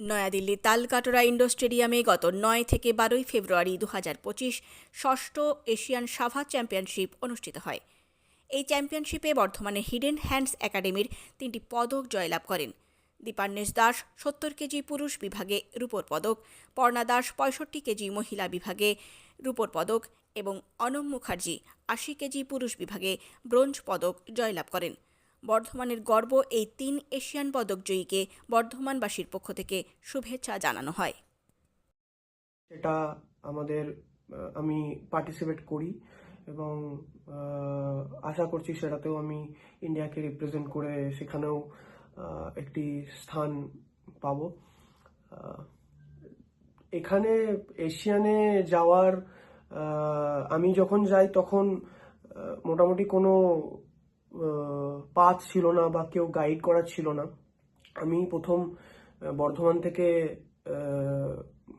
নয়াদিল্লির তালকাটোরা ইন্ডোর স্টেডিয়ামে গত নয় থেকে বারোই ফেব্রুয়ারি দু হাজার পঁচিশ ষষ্ঠ এশিয়ান সাভা চ্যাম্পিয়নশিপ অনুষ্ঠিত হয়। এই চ্যাম্পিয়নশিপে বর্ধমানে হিডেন হ্যান্ডস একাডেমির তিনটি পদক জয়লাভ করেন। দীপান্বেশ দাস সত্তর কেজি পুরুষ বিভাগে রূপোর পদক, পর্ণা দাস পঁয়ষট্টি কেজি মহিলা বিভাগে রূপোর পদক এবং অনম মুখার্জি আশি কেজি পুরুষ বিভাগে ব্রোঞ্জ পদক জয়লাভ করেন। বর্ধমানের গর্ব এই তিন এশিয়ান পদক জয়ীকে বর্ধমানবাসীর পক্ষ থেকে শুভেচ্ছা জানানো হয়। সেটা আমাদের আমি পার্টিসিপেট করি এবং আশা করছি সেটাতেও আমি ইন্ডিয়াকে রিপ্রেজেন্ট করে সেখানেও একটি স্থান পাবো। এখানে এশিয়ানে যাওয়ার আমি যখন যাই তখন মোটামুটি কোনো পাথ ছিল না বা কেউ গাইড করা ছিল না। আমি প্রথম বর্ধমান থেকে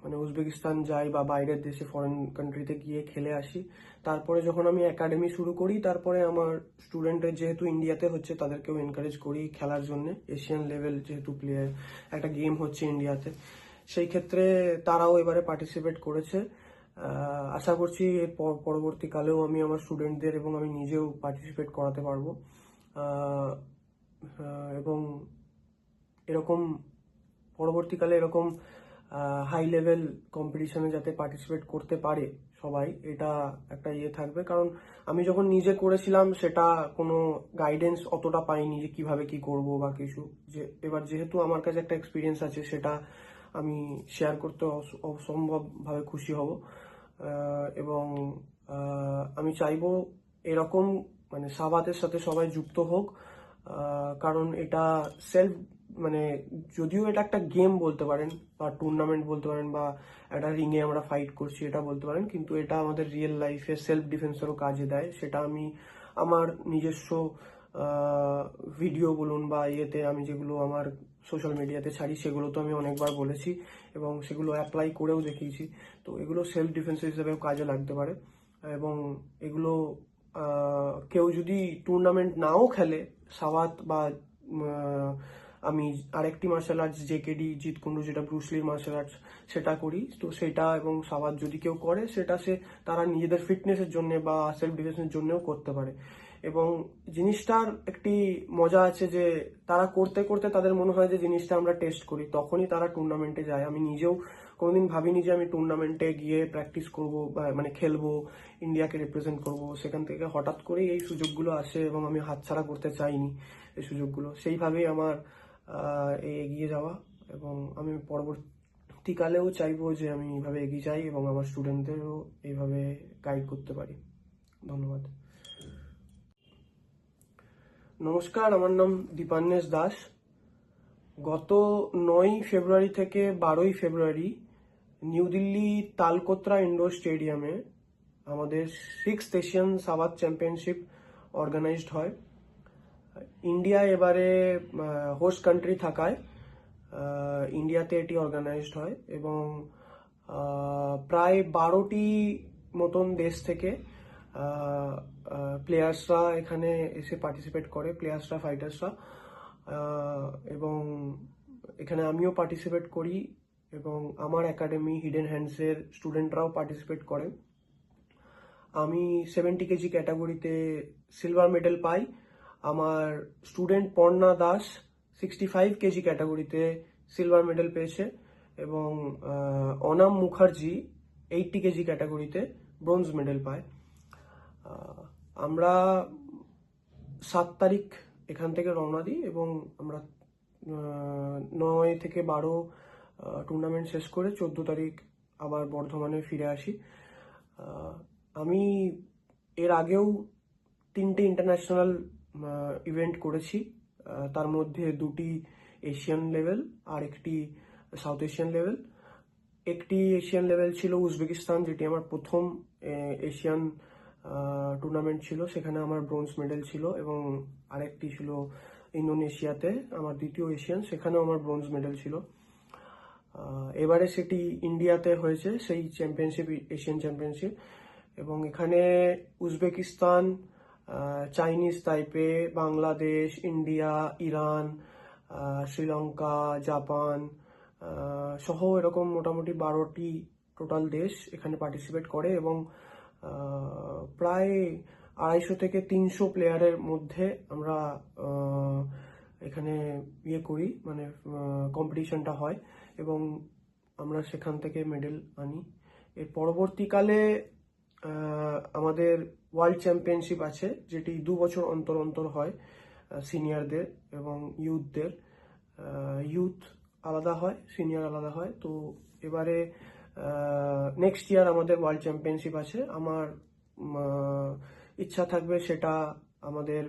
মানে উজবেকিস্তান যাই বা বাইরের দেশে ফরেন কান্ট্রিতে গিয়ে খেলে আসি। তারপরে যখন আমি একাডেমি শুরু করি, তারপরে আমার স্টুডেন্টের যেহেতু ইন্ডিয়াতে হচ্ছে, তাদেরকেও এনকারেজ করি খেলার জন্য। এশিয়ান লেভেল যেহেতু প্লেয়ার একটা গেম হচ্ছে ইন্ডিয়াতে। সেই ক্ষেত্রে তারাও এবারে পার্টিসিপেট করেছে। আশা করছি এর পর- পরবর্তীকালেও আমি আমার স্টুডেন্টদের এবং আমি নিজেও পার্টিসিপেট করাতে পারব। এবং এরকম পরবর্তীকালে এরকম হাই লেভেল কম্পিটিশনে যাতে পার্টিসিপেট করতে পারে সবাই, এটা একটা ইয়ে থাকবে। কারণ আমি যখন নিজে করেছিলাম, সেটা কোনো গাইডেন্স অতটা পাইনি যে কীভাবে কি করব বা কিছু। যে, এবার যেহেতু আমার কাছে একটা এক্সপিরিয়েন্স আছে, সেটা আমি শেয়ার করতে অস- অসম্ভবভাবে খুশি হব। এবং আমি চাইব এরকম মানে সাবাতের সাথে সবাই যুক্ত হোক কারণ এটা সেলফ মানে যদিও এটা একটা গেম বলতে পারেন বা টুর্নামেন্ট বলতে পারেন বা একটা রিংয়ে আমরা ফাইট করছি এটা বলতে পারেন, কিন্তু এটা আমাদের রিয়েল লাইফে সেলফ ডিফেন্সেরও কাজে দেয়। সেটা আমি আমার নিজস্ব ভিডিও বলুন বা ইয়েতে আমি যেগুলো আমার সোশ্যাল মিডিয়াতে ছাড়ি, সেগুলো তো আমি অনেকবার বলেছি এবং সেগুলো অ্যাপ্লাই করেও দেখিয়েছি। তো এগুলো সেলফ ডিফেন্স হিসেবেও কাজে লাগতে পারে এবং এগুলো কেউ যদি টুর্নামেন্ট নাও খেলে, সাওয়াত বা আমি আরেকটি মার্শাল আর্টস জেকেডি জিতকুন্ডু যেটা ব্রুসলির মার্শাল আর্টস সেটা করি। তো সেটা এবং সাওয়াত যদি কেউ করে, সেটা সে তারা নিজেদের ফিটনেসের জন্য বা সেলফ ডিফেন্সের জন্যও করতে পারে। এবং জিনিসটার একটি মজা আছে যে, তারা করতে করতে তাদের মনে হয় যে জিনিসটা আমরা টেস্ট করি, তখনই তারা টুর্নামেন্টে যায়। আমি নিজেও কোনোদিন ভাবিনি যে আমি টুর্নামেন্টে গিয়ে প্র্যাকটিস করব মানে খেলব ইন্ডিয়াকে রিপ্রেজেন্ট করব। সেখান থেকে হঠাৎ করেই এই সুযোগগুলো আসে এবং আমি হাতছাড়া করতে চাইনি এই সুযোগগুলো। সেইভাবেই আমার এগিয়ে যাওয়া এবং আমি পরবর্তীকালেও চাইব যে আমি এইভাবে এগিয়ে যাই এবং আমার স্টুডেন্টদেরও এইভাবে গাইড করতে পারি। ধন্যবাদ। নমস্কার, আমার নাম দীপান্নেশ দাস। গত নয় ফেব্রুয়ারি থেকে বারোই ফেব্রুয়ারি নিউ দিল্লি তালকোত্রা ইন্ডোর স্টেডিয়ামে আমাদের six Asian savate championship organized হয়। ইন্ডিয়া এবারে হোস্ট কান্ট্রি থাকায় ইন্ডিয়াতে এটি অর্গানাইজড হয় এবং প্রায় বারোটি মতন দেশ থেকে প্লেয়ার্সরা এখানে এসে পার্টিসিপেট করে প্লেয়ার্সরা ফাইটার্সরা এবং এখানে আমিও পার্টিসিপেট করি। এবং আমার একাডেমি হিডেন হ্যান্ডসের স্টুডেন্টরাও পার্টিসিপেট করে। আমি সেভেন্টি কেজি ক্যাটাগরিতে সিলভার মেডেল পাই। আমার student Parna Das sixty five KG ক্যাটাগরিতে সিলভার মেডেল পেয়েছে এবং অনাম মুখার্জি এইটটি কেজি ক্যাটাগরিতে ব্রোঞ্জ মেডেল পায়। আমরা সাত তারিখ এখান থেকে রওনা দিই এবং আমরা নয় থেকে বারো টুর্নামেন্ট শেষ করে চোদ্দ তারিখ আবার বর্ধমানে ফিরে আসি। আমি এর আগেও তিনটে ইন্টারন্যাশনাল ইভেন্ট করেছি। তার মধ্যে দুটি এশিয়ান লেভেল আর একটি সাউথ এশিয়ান লেভেল একটি এশিয়ান লেভেল ছিল উজবেকিস্তান যেটি আমার প্রথম এশিয়ান টুর্নামেন্ট ছিল। সেখানে আমার ব্রোঞ্জ মেডেল ছিল এবং আরেকটি ছিল ইন্দোনেশিয়াতে আমার দ্বিতীয় এশিয়ান সেখানেও আমার ব্রোঞ্জ মেডেল ছিল। এবারে সেটি ইন্ডিয়াতে হয়েছে, সেই চ্যাম্পিয়নশিপ এশিয়ান চ্যাম্পিয়নশিপ এবং এখানে Uzbekistan Chinese Taipei Bangladesh, India, Iran Sri Lanka, Japan সহ এরকম মোটামুটি বারোটি টোটাল দেশ এখানে পার্টিসিপেট করে এবং প্রায় আড়াইশো থেকে তিনশো প্লেয়ারের মধ্যে আমরা এখানে ইয়ে করি মানে কম্পিটিশনটা হয়। এবং আমরা সেখান থেকে মেডেল আনি। এর পরবর্তীকালে আমাদের ওয়ার্ল্ড চ্যাম্পিয়নশিপ আছে, যেটি দু বছর অন্তর অন্তর হয় সিনিয়রদের এবং ইউথদের ইউথ আলাদা হয় সিনিয়র আলাদা হয়। তো এবারে নেক্সট ইয়ার আমাদের ওয়ার্ল্ড চ্যাম্পিয়নশিপ আছে। আমার ইচ্ছা থাকবে সেটা আমাদের